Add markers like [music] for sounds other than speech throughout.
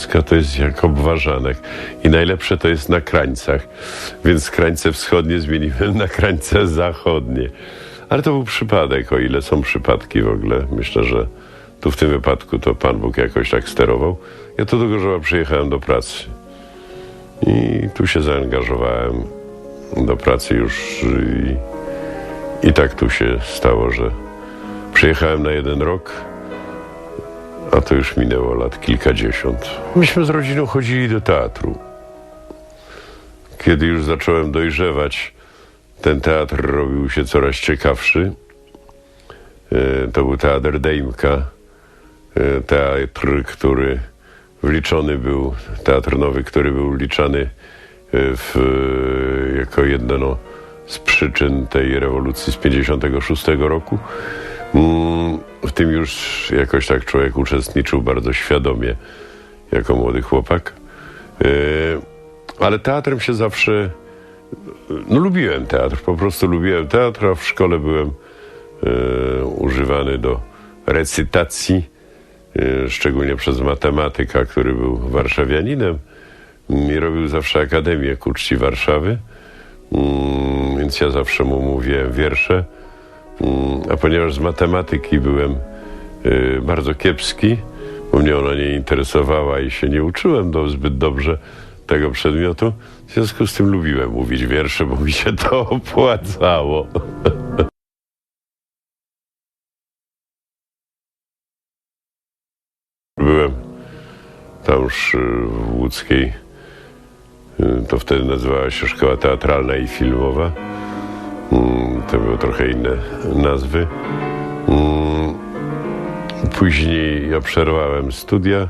Polska to jest jak obważanek i najlepsze to jest na krańcach, więc krańce wschodnie zmieniłem [laughs] na krańce zachodnie. Ale to był przypadek, o ile są przypadki w ogóle. Myślę, że tu w tym wypadku to Pan Bóg jakoś tak sterował. Ja tu do Gorzowa przyjechałem do pracy i tu się zaangażowałem do pracy już i, i tak tu się stało, że przyjechałem na jeden rok, a to już minęło lat kilkadziesiąt. Myśmy z rodziną chodzili do teatru. Kiedy już zacząłem dojrzewać, ten teatr robił się coraz ciekawszy. E, To był teatr Dejmka, e, teatr, który wliczony był, teatr nowy, który był wliczany e, w, jako jedno z przyczyn tej rewolucji z 56 roku. W tym już jakoś tak człowiek uczestniczył bardzo świadomie, jako młody chłopak. E, Ale teatrem się zawsze no lubiłem teatr, po prostu lubiłem teatr, a w szkole byłem e, używany do recytacji, e, szczególnie przez matematyka, który był warszawianinem i robił zawsze Akademię ku Warszawy, Mm, więc ja zawsze mu mówiłem wiersze, a ponieważ z matematyki byłem e, bardzo kiepski, bo mnie ona nie interesowała i się nie uczyłem do, zbyt dobrze tego przedmiotu, w związku z tym lubiłem mówić wiersze, bo mi się to [laughs] opłacało. [laughs] Byłem tam już y, w łódzkiej, y, to wtedy nazywała się Szkoła Teatralna i Filmowa. Mm, To były trochę inne nazwy. Mm, Później ja przerwałem studia,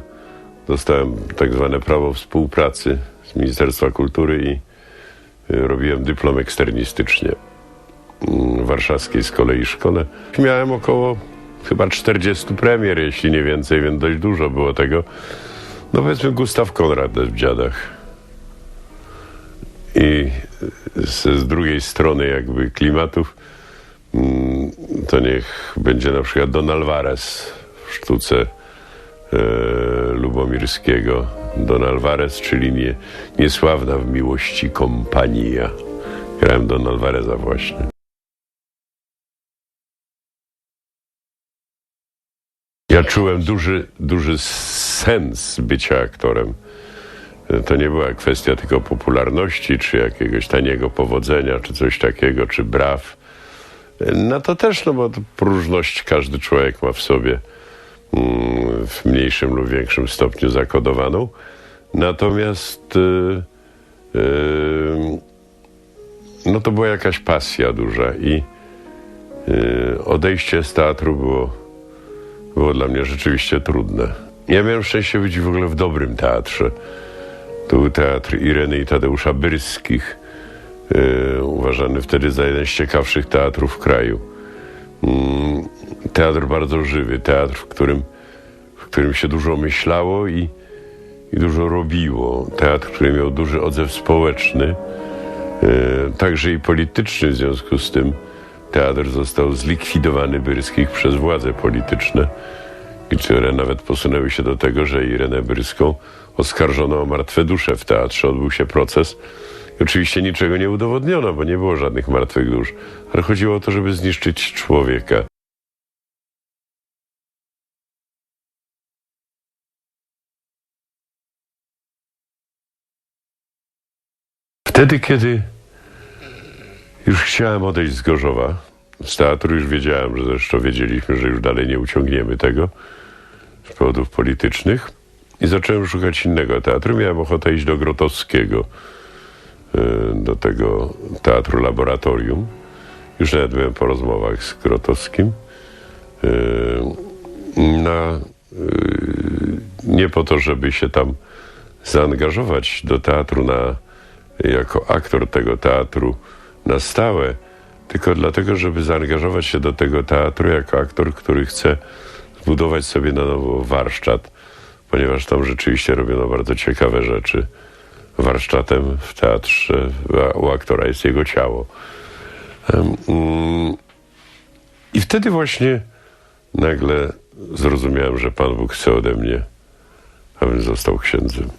dostałem tak zwane prawo współpracy z Ministerstwa Kultury i y, robiłem dyplom eksternistyczny mm, w warszawskiej z kolei szkole. Miałem około chyba 40 premier, jeśli nie więcej, więc dość dużo było tego. No powiedzmy Gustaw Konrad w dziadach. I z, z drugiej strony jakby klimatów mm, to niech będzie na przykład Don Alvarez w sztuce e, Lubomirskiego. Don Alvarez, czyli nie, niesławna w miłości kompania. Grałem Don Alvareza właśnie. Ja czułem duży, duży sens bycia aktorem. To nie była kwestia tylko popularności, czy jakiegoś taniego powodzenia, czy coś takiego, czy braw. No to też, no bo próżność każdy człowiek ma w sobie mm, w mniejszym lub większym stopniu zakodowaną. Natomiast y, y, no to była jakaś pasja duża i y, odejście z teatru było, było dla mnie rzeczywiście trudne. Ja miałem szczęście być w ogóle w dobrym teatrze. To był teatr Ireny i Tadeusza Byrskich, e, uważany wtedy za jeden z ciekawszych teatrów w kraju. Mm, teatr bardzo żywy, teatr, w którym, w którym się dużo myślało i, i dużo robiło. Teatr, który miał duży odzew społeczny, e, także i polityczny w związku z tym. Teatr został zlikwidowany Byrskich przez władze polityczne, które nawet posunęły się do tego, że Irenę Bryską oskarżono o martwe dusze w teatrze. Odbył się proces. I oczywiście niczego nie udowodniono, bo nie było żadnych martwych dusz, ale chodziło o to, żeby zniszczyć człowieka. Wtedy, kiedy już chciałem odejść z Gorzowa, z teatru już wiedziałem, że zresztą wiedzieliśmy, że już dalej nie uciągniemy tego z powodów politycznych i zacząłem szukać innego teatru. Miałem ochotę iść do Grotowskiego, y, do tego teatru laboratorium. Już nawet byłem po rozmowach z Grotowskim. Y, Na, y, nie po to, żeby się tam zaangażować do teatru na, jako aktor tego teatru na stałe, tylko dlatego, żeby zaangażować się do tego teatru jako aktor, który chce zbudować sobie na nowo warsztat, ponieważ tam rzeczywiście robiono bardzo ciekawe rzeczy. Warsztatem w teatrze u aktora jest jego ciało. Mm, I wtedy właśnie nagle zrozumiałem, że Pan Bóg chce ode mnie, abym został księdzem.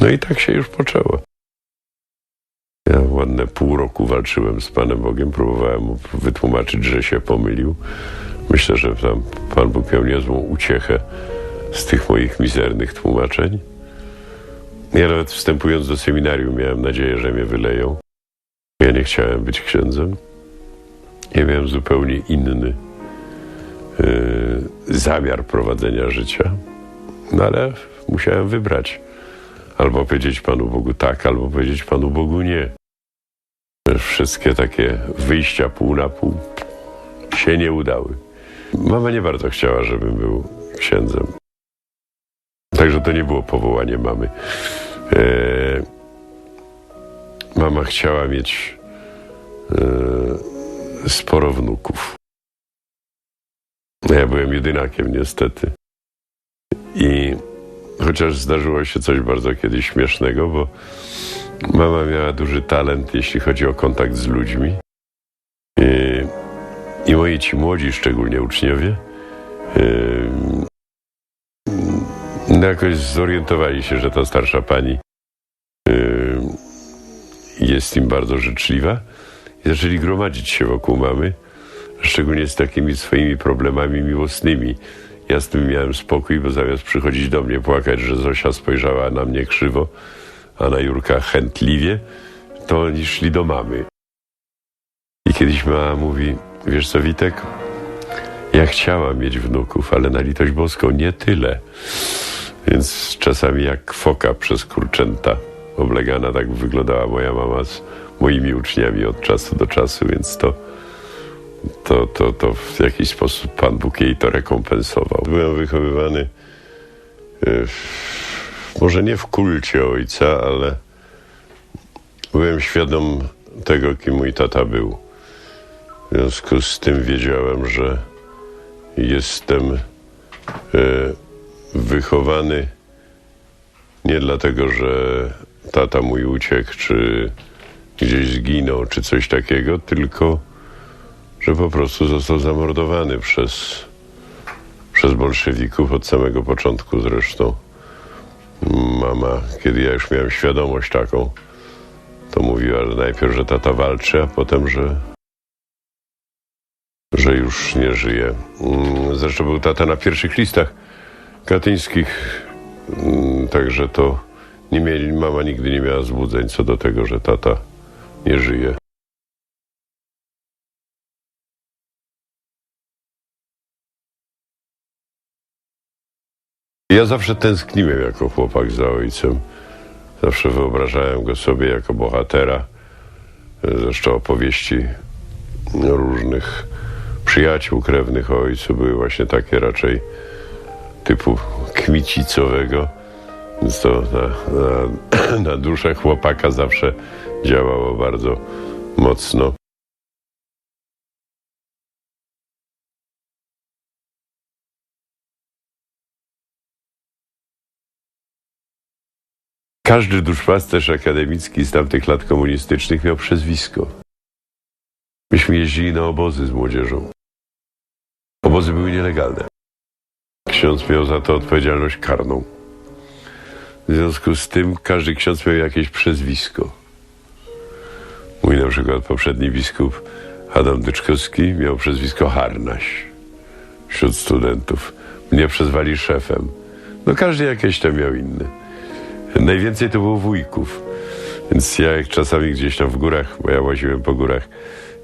No i tak się już poczęło. Ja ładne pół roku walczyłem z Panem Bogiem, próbowałem mu wytłumaczyć, że się pomylił. Myślę, że tam Pan Bóg miał niezłą uciechę z tych moich mizernych tłumaczeń. Ja nawet wstępując do seminarium miałem nadzieję, że mnie wyleją. Ja nie chciałem być księdzem. Ja miałem zupełnie inny yy, zamiar prowadzenia życia. No ale musiałem wybrać. Albo powiedzieć Panu Bogu tak, albo powiedzieć Panu Bogu nie. Wszystkie takie wyjścia pół na pół się nie udały. Mama nie bardzo chciała, żebym był księdzem. Także to nie było powołanie mamy. Eee, mama chciała mieć eee, sporo wnuków. Ja byłem jedynakiem niestety. I chociaż zdarzyło się coś bardzo kiedyś śmiesznego, bo mama miała duży talent, jeśli chodzi o kontakt z ludźmi. I, moi ci młodzi, szczególnie uczniowie, yy, no jakoś zorientowali się, że ta starsza pani yy, jest im bardzo życzliwa i zaczęli gromadzić się wokół mamy, szczególnie z takimi swoimi problemami miłosnymi. Ja z tym miałem spokój, bo zamiast przychodzić do mnie płakać, że Zosia spojrzała na mnie krzywo, a na Jurka chętliwie, to oni szli do mamy. I kiedyś mama mówi, wiesz co Witek, ja chciałam mieć wnuków, ale na litość boską nie tyle. Więc czasami jak foka przez kurczęta oblegana, tak wyglądała moja mama z moimi uczniami od czasu do czasu, więc to, to, to, to w jakiś sposób Pan Bóg jej to rekompensował. Byłem wychowywany w, może nie w kulcie ojca, ale byłem świadom tego, kim mój tata był. W związku z tym wiedziałem, że jestem e, wychowany nie dlatego, że tata mój uciekł, czy gdzieś zginął, czy coś takiego, tylko że po prostu został zamordowany przez, przez bolszewików od samego początku zresztą. Mama, kiedy ja już miałem świadomość taką, to mówiła, że najpierw, że tata walczy, a potem, że, że już nie żyje. Mm, Zresztą był tata na pierwszych listach katyńskich, mm, także to nie mieli, mama nigdy nie miała złudzeń co do tego, że tata nie żyje. Ja zawsze tęskniłem jako chłopak za ojcem. Zawsze wyobrażałem go sobie jako bohatera. Zresztą opowieści różnych przyjaciół krewnych ojcu były właśnie takie raczej typu kmicicowego. Więc to na, na, [clears throat] na duszę chłopaka zawsze działało bardzo mocno. Każdy duszpasterz akademicki z tamtych lat komunistycznych miał przezwisko. Myśmy jeździli na obozy z młodzieżą. Obozy były nielegalne. Ksiądz miał za to odpowiedzialność karną. W związku z tym każdy ksiądz miał jakieś przezwisko. Mój na przykład poprzedni biskup Adam Dyczkowski miał przezwisko Harnaś wśród studentów. Mnie przezwali szefem. No każdy jakieś tam miał inne. Najwięcej to było wujków. Więc ja jak czasami gdzieś tam w górach, bo ja łaziłem po górach,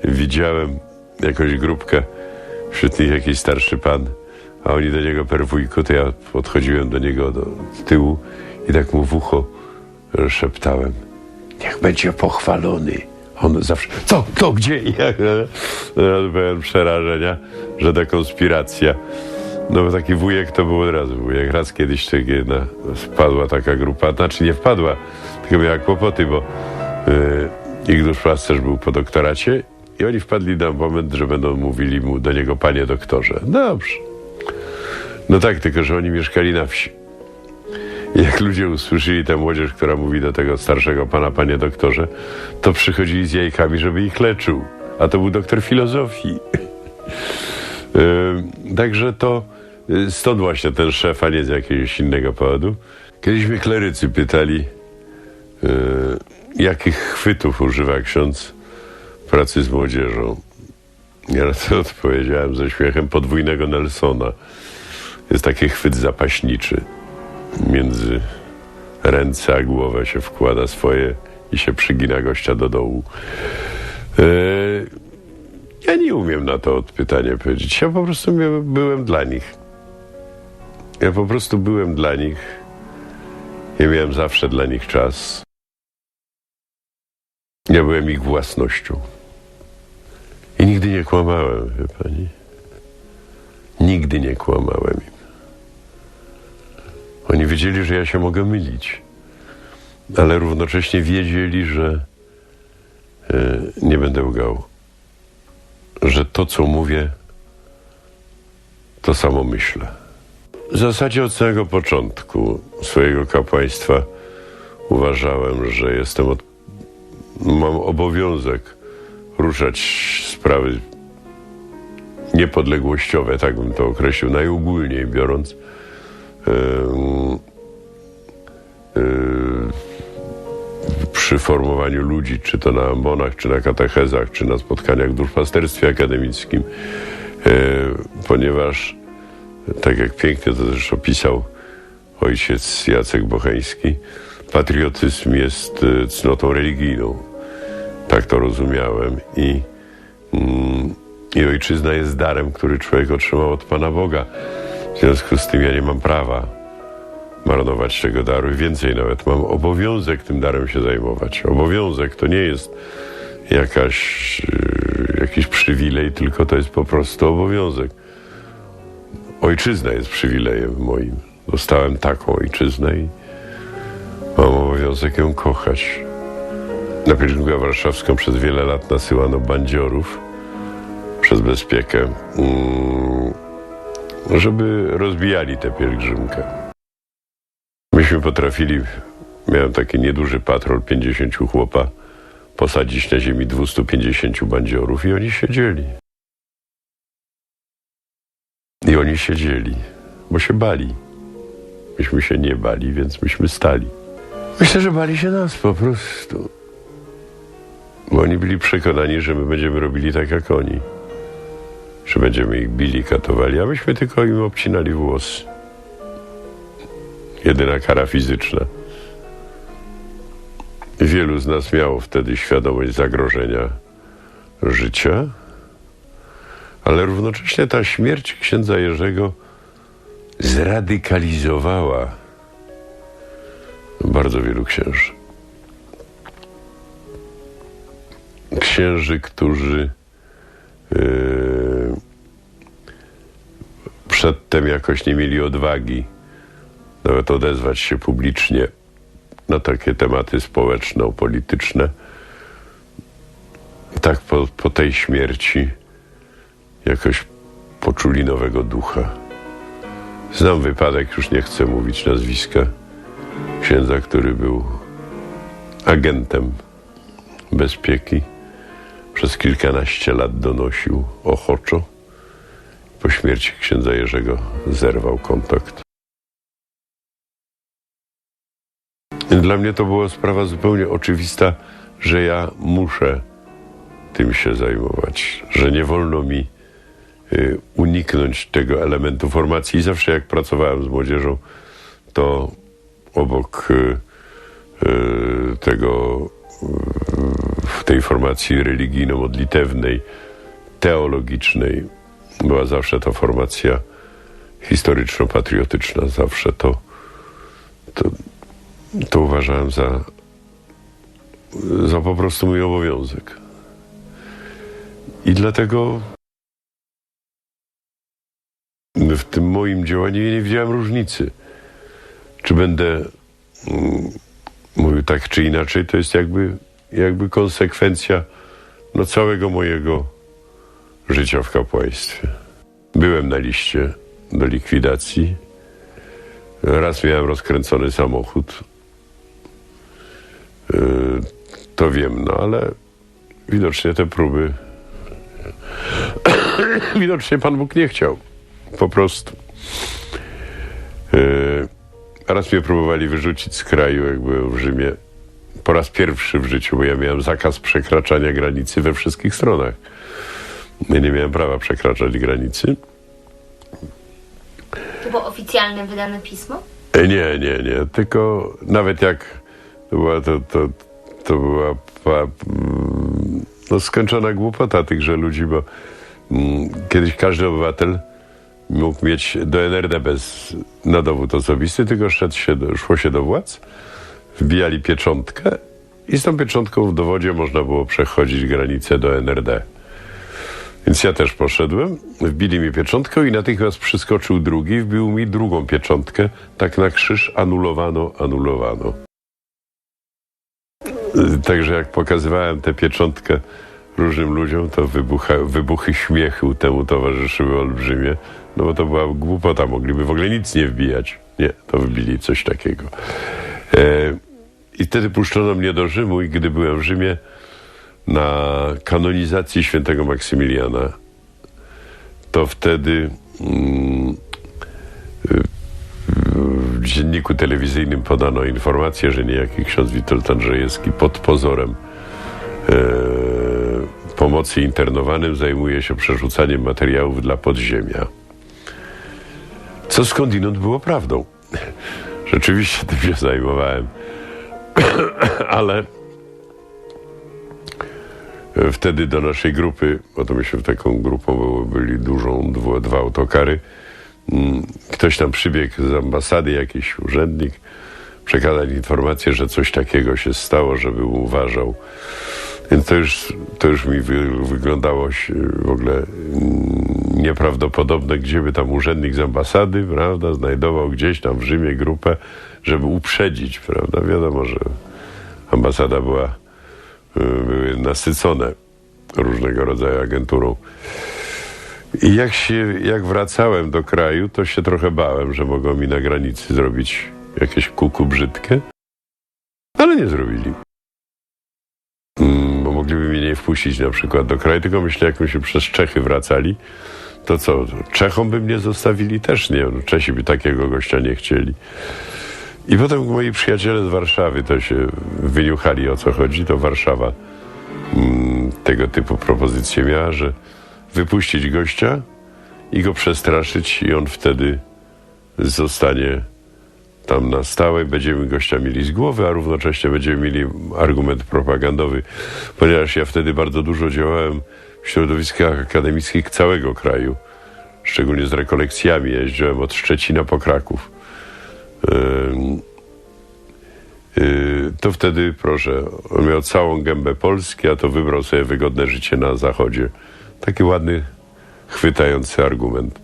widziałem jakąś grupkę, nich jakiś starszy pan, a oni do niego per wujku, to ja podchodziłem do niego do tyłu i tak mu w ucho szeptałem. Niech będzie pochwalony. On zawsze, co, kto, gdzie? I [laughs] ja byłem przerażenia, że to konspiracja. No bo taki wujek to był od razu. Wujek raz kiedyś takie, no, wpadła taka grupa, znaczy nie wpadła, tylko miała kłopoty, bo yy, ich duszpasterz był po doktoracie i oni wpadli na moment, że będą mówili mu do niego panie doktorze. Dobrze. No tak, tylko że oni mieszkali na wsi. I jak ludzie usłyszeli tę młodzież, która mówi do tego starszego pana, panie doktorze, to przychodzili z jajkami, żeby ich leczył. A to był doktor filozofii. [laughs] Yy, Także to y, stąd właśnie ten szef, a nie z jakiegoś innego powodu. Kiedyś mnie klerycy pytali, y, jakich chwytów używa ksiądz pracy z młodzieżą. To [laughs] odpowiedziałem ze śmiechem podwójnego Nelsona. Jest taki chwyt zapaśniczy. Między ręce a głowę się wkłada swoje i się przygina gościa do dołu. E, ja nie umiem na to pytanie powiedzieć. Ja po prostu byłem dla nich. Ja po prostu byłem dla nich. Ja miałem zawsze dla nich czas. Ja byłem ich własnością. Nigdy nie kłamałem, wie pani. Nigdy nie kłamałem im. Oni wiedzieli, że ja się mogę mylić, ale równocześnie wiedzieli, że e, nie będę łgał. Że to, co mówię, to samo myślę. W zasadzie od samego początku swojego kapłaństwa uważałem, że jestem od... mam obowiązek ruszać sprawy niepodległościowe, tak bym to określił, najogólniej biorąc. Em, em, przy formowaniu ludzi, czy to na ambonach, czy na katechezach, czy na spotkaniach w duszpasterstwie akademickim, e, ponieważ, tak jak pięknie to też opisał ojciec Jacek Bocheński, patriotyzm jest cnotą religijną. Tak to rozumiałem i, i ojczyzna jest darem, który człowiek otrzymał od Pana Boga. W związku z tym ja nie mam prawa marnować tego daru i więcej nawet mam obowiązek tym darem się zajmować. Obowiązek to nie jest jakaś, yy, jakiś przywilej, tylko to jest po prostu obowiązek. Ojczyzna jest przywilejem moim. Dostałem taką ojczyznę i mam obowiązek ją kochać. Na pielgrzymkę warszawską przez wiele lat nasyłano bandziorów przez bezpiekę, mm, żeby rozbijali tę pielgrzymkę. Myśmy potrafili, miałem taki nieduży patrol, 50 chłopa, posadzić na ziemi 250 bandziorów i oni siedzieli. I oni siedzieli, bo się bali. Myśmy się nie bali, więc myśmy stali. Myślę, że bali się nas po prostu. Bo oni byli przekonani, że my będziemy robili tak jak oni. Że będziemy ich bili, katowali, a myśmy tylko im obcinali włosy. Jedyna kara fizyczna. Wielu z nas miało wtedy świadomość zagrożenia życia, ale równocześnie ta śmierć księdza Jerzego zradykalizowała bardzo wielu księży. Księży, którzy yy, przedtem jakoś nie mieli odwagi nawet odezwać się publicznie na takie tematy społeczno-polityczne. Tak po, po tej śmierci jakoś poczuli nowego ducha. Znam wypadek, już nie chcę mówić nazwiska, księdza, który był agentem bezpieki. Przez kilkanaście lat donosił ochoczo. Po śmierci księdza Jerzego zerwał kontakt. Dla mnie to była sprawa zupełnie oczywista, że ja muszę tym się zajmować, że nie wolno mi y, uniknąć tego elementu formacji. I zawsze jak pracowałem z młodzieżą, to obok y, y, tego w tej formacji religijno-modlitewnej, teologicznej była zawsze ta formacja historyczno-patriotyczna. Zawsze to, to, to uważałem za, za po prostu mój obowiązek. I dlatego w tym moim działaniu nie widziałem różnicy. Czy będę mm, mówił tak czy inaczej, to jest jakby, jakby konsekwencja no, całego mojego życia w kapłaństwie. Byłem na liście do likwidacji. Raz miałem rozkręcony samochód. Yy, To wiem, no ale widocznie te próby. [coughs] widocznie Pan Bóg nie chciał. Po prostu. E, Raz mnie próbowali wyrzucić z kraju, jak byłem w Rzymie. Po raz pierwszy w życiu, bo ja miałem zakaz przekraczania granicy we wszystkich stronach. Ja nie miałem prawa przekraczać granicy. To było oficjalne wydane pismo? E, Nie, nie, nie. Tylko nawet jak to była, to, to, to była mm, no, skończona głupota tychże ludzi, bo mm, kiedyś każdy obywatel mógł mieć do NRD bez na dowód osobisty, tylko szedł się szło się do władz, wbijali pieczątkę i z tą pieczątką w dowodzie można było przechodzić granicę do NRD. Więc ja też poszedłem, wbili mi pieczątkę i natychmiast przyskoczył drugi, wbił mi drugą pieczątkę. Tak na krzyż anulowano, anulowano. Także jak pokazywałem tę pieczątkę różnym ludziom, to wybucha, wybuchy śmiechu temu towarzyszyły olbrzymie, no bo to była głupota, mogliby w ogóle nic nie wbijać. Nie, to wbili coś takiego. E, I wtedy puszczono mnie do Rzymu i gdy byłem w Rzymie, na kanonizacji świętego Maksymiliana, to wtedy mm, w dzienniku telewizyjnym podano informację, że niejaki ksiądz Witold Andrzejewski pod pozorem e, pomocy internowanym zajmuje się przerzucaniem materiałów dla podziemia. Co skądinąd było prawdą. [laughs] Rzeczywiście tym się zajmowałem, [coughs] ale Wtedy do naszej grupy, bo to myśmy taką grupą byli dużą, dwu, dwa autokary, mm, ktoś tam przybiegł z ambasady, jakiś urzędnik, przekazać informację, że coś takiego się stało, żeby uważał. Więc to już, to już mi wy, wyglądało w ogóle mm, nieprawdopodobne, gdzie by tam urzędnik z ambasady, prawda, znajdował gdzieś tam w Rzymie grupę, żeby uprzedzić, prawda. Wiadomo, że ambasada była były nasycone różnego rodzaju agenturą. I jak, się, jak wracałem do kraju, to się trochę bałem, że mogą mi na granicy zrobić jakieś kuku brzydkie, ale nie zrobili. Mm, Bo mogliby mnie nie wpuścić na przykład do kraju, tylko myślę, jakby się przez Czechy wracali, to co, Czechom by mnie zostawili też nie, no, Czesi by takiego gościa nie chcieli. I potem moi przyjaciele z Warszawy to się wyniuchali o co chodzi. To Warszawa mm, tego typu propozycje miała, że wypuścić gościa i go przestraszyć i on wtedy zostanie tam na stałe. Będziemy gościa mieli z głowy, a równocześnie będziemy mieli argument propagandowy, ponieważ ja wtedy bardzo dużo działałem w środowiskach akademickich całego kraju, szczególnie z rekolekcjami. Jeździłem od Szczecina po Kraków. Y, to wtedy, proszę, on miał całą gębę Polski, a to wybrał sobie wygodne życie na zachodzie. Taki ładny, chwytający argument.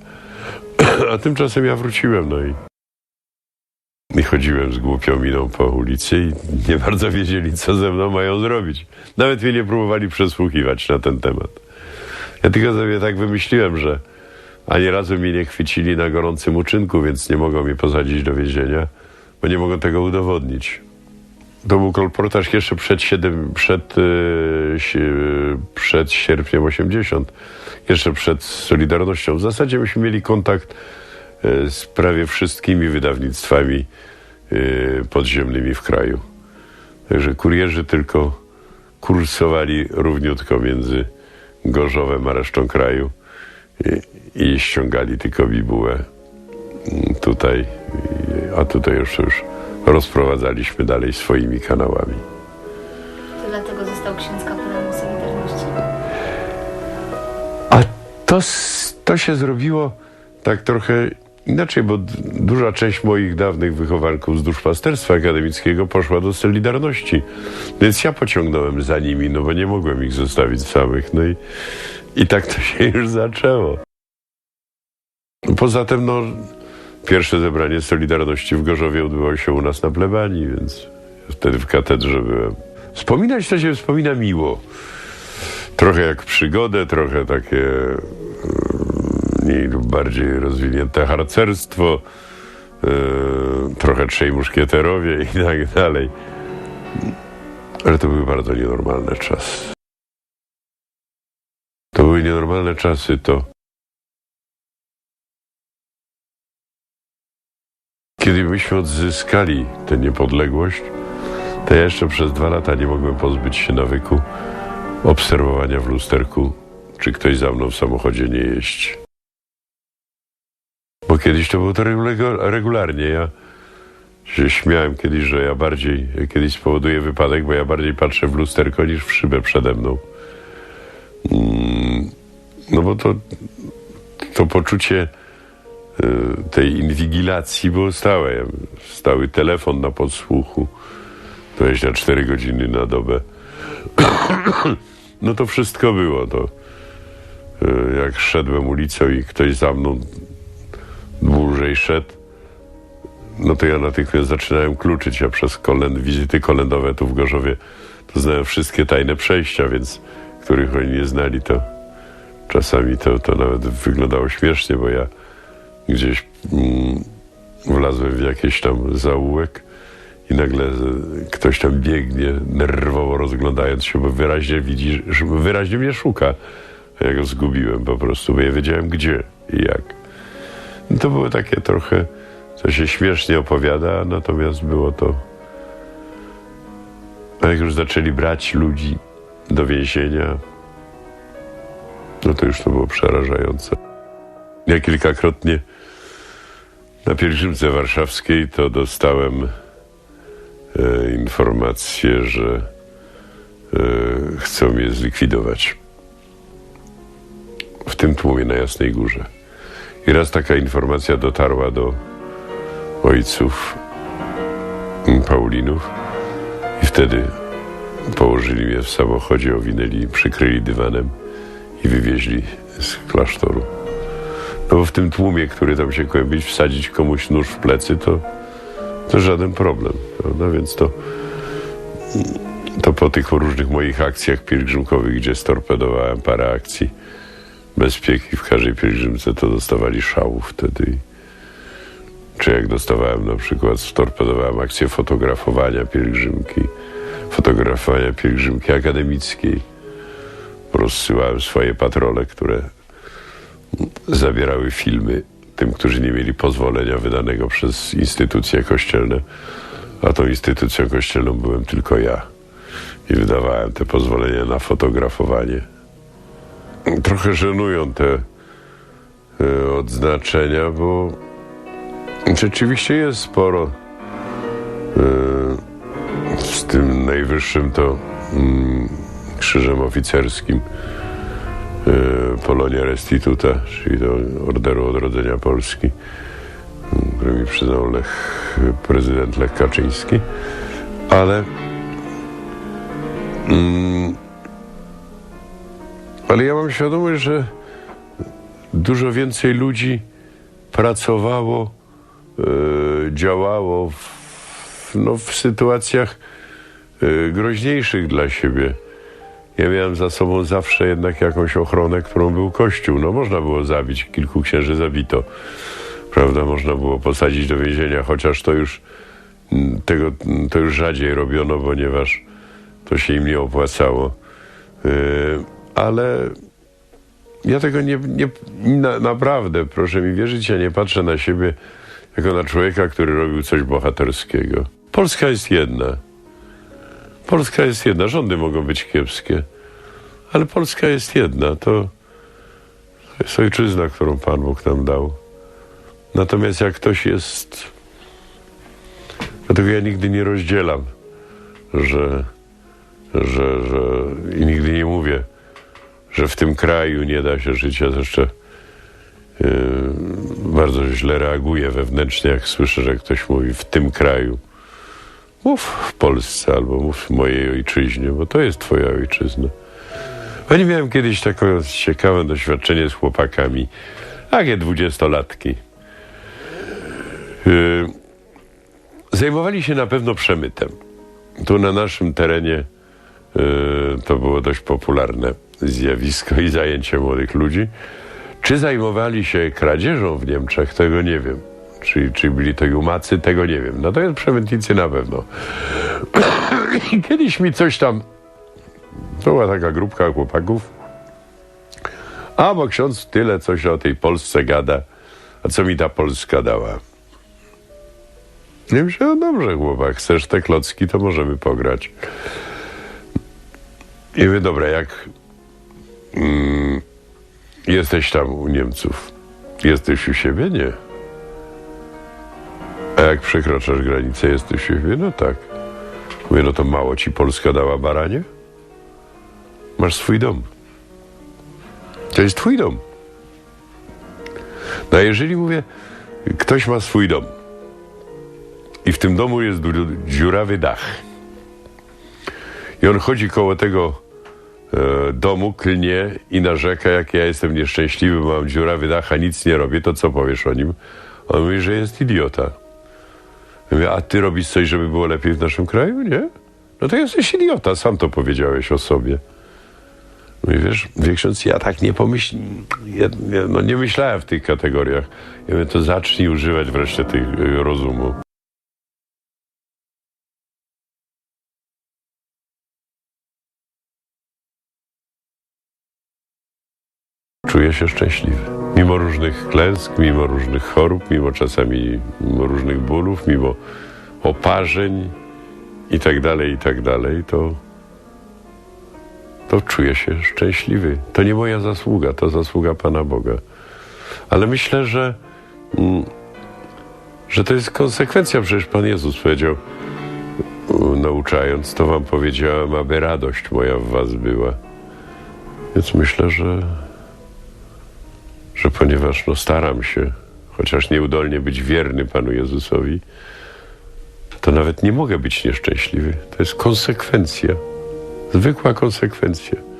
[clears throat] A tymczasem ja wróciłem, no i, i chodziłem z głupią miną po ulicy i nie bardzo wiedzieli, co ze mną mają zrobić. Nawet mnie nie próbowali przesłuchiwać na ten temat. Ja tylko sobie tak wymyśliłem, że ani razu mnie nie chwycili na gorącym uczynku, więc nie mogą mnie posadzić do więzienia, bo nie mogą tego udowodnić. To był kolportaż jeszcze przed, przed, e, sie- przed sierpniem 80, jeszcze przed Solidarnością. W zasadzie myśmy mieli kontakt e, z prawie wszystkimi wydawnictwami e, podziemnymi w kraju. Także kurierzy tylko kursowali równiutko między Gorzowem a resztą kraju i, i ściągali tylko bibułę mm, tutaj, a tutaj już, już rozprowadzaliśmy dalej swoimi kanałami. To dlatego został ksiądz kapelanem Solidarności. A to, to się zrobiło tak trochę inaczej, bo duża część moich dawnych wychowanków z duszpasterstwa akademickiego poszła do Solidarności. Więc ja pociągnąłem za nimi, no bo nie mogłem ich zostawić samych. No i, i tak to się już zaczęło. Poza tym, no, pierwsze zebranie Solidarności w Gorzowie odbyło się u nas na plebanii, więc wtedy w katedrze byłem. Wspominać to się wspomina miło. Trochę jak przygodę, trochę takie mm, mniej lub bardziej rozwinięte harcerstwo, yy, trochę trzej muszkieterowie i tak dalej. Ale to były bardzo nienormalne czasy. To były nienormalne czasy, to Kiedy myśmy odzyskali tę niepodległość, to ja jeszcze przez dwa lata nie mogłem pozbyć się nawyku obserwowania w lusterku, czy ktoś za mną w samochodzie nie jeździ. Bo kiedyś to było to regularnie. Ja się śmiałem kiedyś, że ja bardziej, kiedyś spowoduję wypadek, bo ja bardziej patrzę w lusterko niż w szybę przede mną. Mm, No bo to, to poczucie y, tej inwigilacji było stałe. Stały telefon na podsłuchu, 24 godziny na dobę. [coughs] No to wszystko było. To, y, jak szedłem ulicą i ktoś za mną dłużej szedł, no to ja natychmiast zaczynałem kluczyć. Ja przez kolęd, wizyty kolędowe tu w Gorzowie to znałem wszystkie tajne przejścia, więc których oni nie znali, to czasami to, to nawet wyglądało śmiesznie, bo ja gdzieś mm, wlazłem w jakiś tam zaułek i nagle ktoś tam biegnie, nerwowo rozglądając się, bo wyraźnie widzi, wyraźnie mnie szuka. Ja go zgubiłem po prostu, bo ja wiedziałem gdzie i jak. No to było takie trochę, to się śmiesznie opowiada, natomiast było to. A jak już zaczęli brać ludzi do więzienia, no to już to było przerażające. Ja kilkakrotnie na pielgrzymce warszawskiej to dostałem e, informację, że e, chcą mnie zlikwidować. W tym tłumie na Jasnej Górze. I raz taka informacja dotarła do ojców mm, Paulinów i wtedy położyli mnie w samochodzie, owinęli, przykryli dywanem i wywieźli z klasztoru. No bo w tym tłumie, który tam się kłębić, wsadzić komuś nóż w plecy, to, to żaden problem, prawda? Więc to, to po tych różnych moich akcjach pielgrzymkowych, gdzie storpedowałem parę akcji bezpieki w każdej pielgrzymce, to dostawali szału wtedy. Czy jak dostawałem na przykład, storpedowałem akcję fotografowania pielgrzymki, fotografowania pielgrzymki akademickiej. Rozsyłałem swoje patrole, które zabierały filmy tym, którzy nie mieli pozwolenia wydanego przez instytucje kościelne, a tą instytucją kościelną byłem tylko ja. I wydawałem te pozwolenia na fotografowanie. Trochę żenują te e, odznaczenia, bo rzeczywiście jest sporo e, z tym najwyższym to mm, krzyżem oficerskim e, Polonia Restituta, czyli do Orderu Odrodzenia Polski, m, który mi przyznał Lech, prezydent Lech Kaczyński, ale mm, ale ja mam świadomość, że dużo więcej ludzi pracowało, e, działało w, no, w sytuacjach e, groźniejszych dla siebie. Ja miałem za sobą zawsze jednak jakąś ochronę, którą był Kościół. No można było zabić, kilku księży zabito. Prawda, można było posadzić do więzienia, chociaż to już mm, tego mm, to już rzadziej robiono, ponieważ to się im nie opłacało. Yy, ale ja tego nie, nie na, naprawdę, proszę mi wierzyć, ja nie patrzę na siebie jako na człowieka, który robił coś bohaterskiego. Polska jest jedna. Polska jest jedna. Rządy mogą być kiepskie, ale Polska jest jedna. To, jest ojczyzna, którą Pan Bóg nam dał. Natomiast jak ktoś jest. Dlatego ja nigdy nie rozdzielam, że, że, że i nigdy nie mówię, że w tym kraju nie da się żyć. Ja zresztą yy, bardzo źle reaguję wewnętrznie, jak słyszę, że ktoś mówi w tym kraju. Mów w Polsce albo mów w mojej ojczyźnie, bo to jest twoja ojczyzna. Nie miałem kiedyś takie ciekawe doświadczenie z chłopakami, takie dwudziestolatki. Yy, zajmowali się na pewno przemytem. Tu na naszym terenie yy, to było dość popularne zjawisko i zajęcie młodych ludzi. Czy zajmowali się kradzieżą w Niemczech, tego nie wiem. Czy, czy byli to jumacy, tego nie wiem. Natomiast przemytnicy na pewno. [coughs] Kiedyś mi coś tam. To była taka grupka chłopaków. A bo ksiądz tyle coś o tej Polsce gada. A co mi ta Polska dała? Ja myślę, no dobrze chłopak, chcesz te klocki, to możemy pograć. I mówię, dobra, jak mm, jesteś tam u Niemców, jesteś u siebie? Nie. Jak przekraczasz granicę, jesteś u siebie? No tak. Mówię, no to mało ci Polska dała baranie? Masz swój dom. To jest twój dom. No a jeżeli mówię, ktoś ma swój dom i w tym domu jest dziurawy dach i on chodzi koło tego e, domu, klnie i narzeka, jak ja jestem nieszczęśliwy, mam dziurawy dach, a nic nie robię, to co powiesz o nim? On mówi, że jest idiota. Ja Mówię, a ty robisz coś, żeby było lepiej w naszym kraju? Nie? No to jesteś idiota, sam to powiedziałeś o sobie. Mówi, wiesz, wie ksiądz, ja tak nie pomyślałem, ja, ja, no nie myślałem w tych kategoriach. Ja mówię, to zacznij używać wreszcie tych y, rozumu. Się szczęśliwy. Mimo różnych klęsk, mimo różnych chorób, mimo czasami mimo różnych bólów, mimo oparzeń i tak dalej, i tak dalej, to to czuję się szczęśliwy. To nie moja zasługa, to zasługa Pana Boga. Ale myślę, że, mm, że to jest konsekwencja. Przecież Pan Jezus powiedział, u, nauczając, to Wam powiedziałem, aby radość moja w Was była. Więc myślę, że, że ponieważ no, staram się, chociaż nieudolnie być wierny Panu Jezusowi, to nawet nie mogę być nieszczęśliwy. To jest konsekwencja. Zwykła konsekwencja.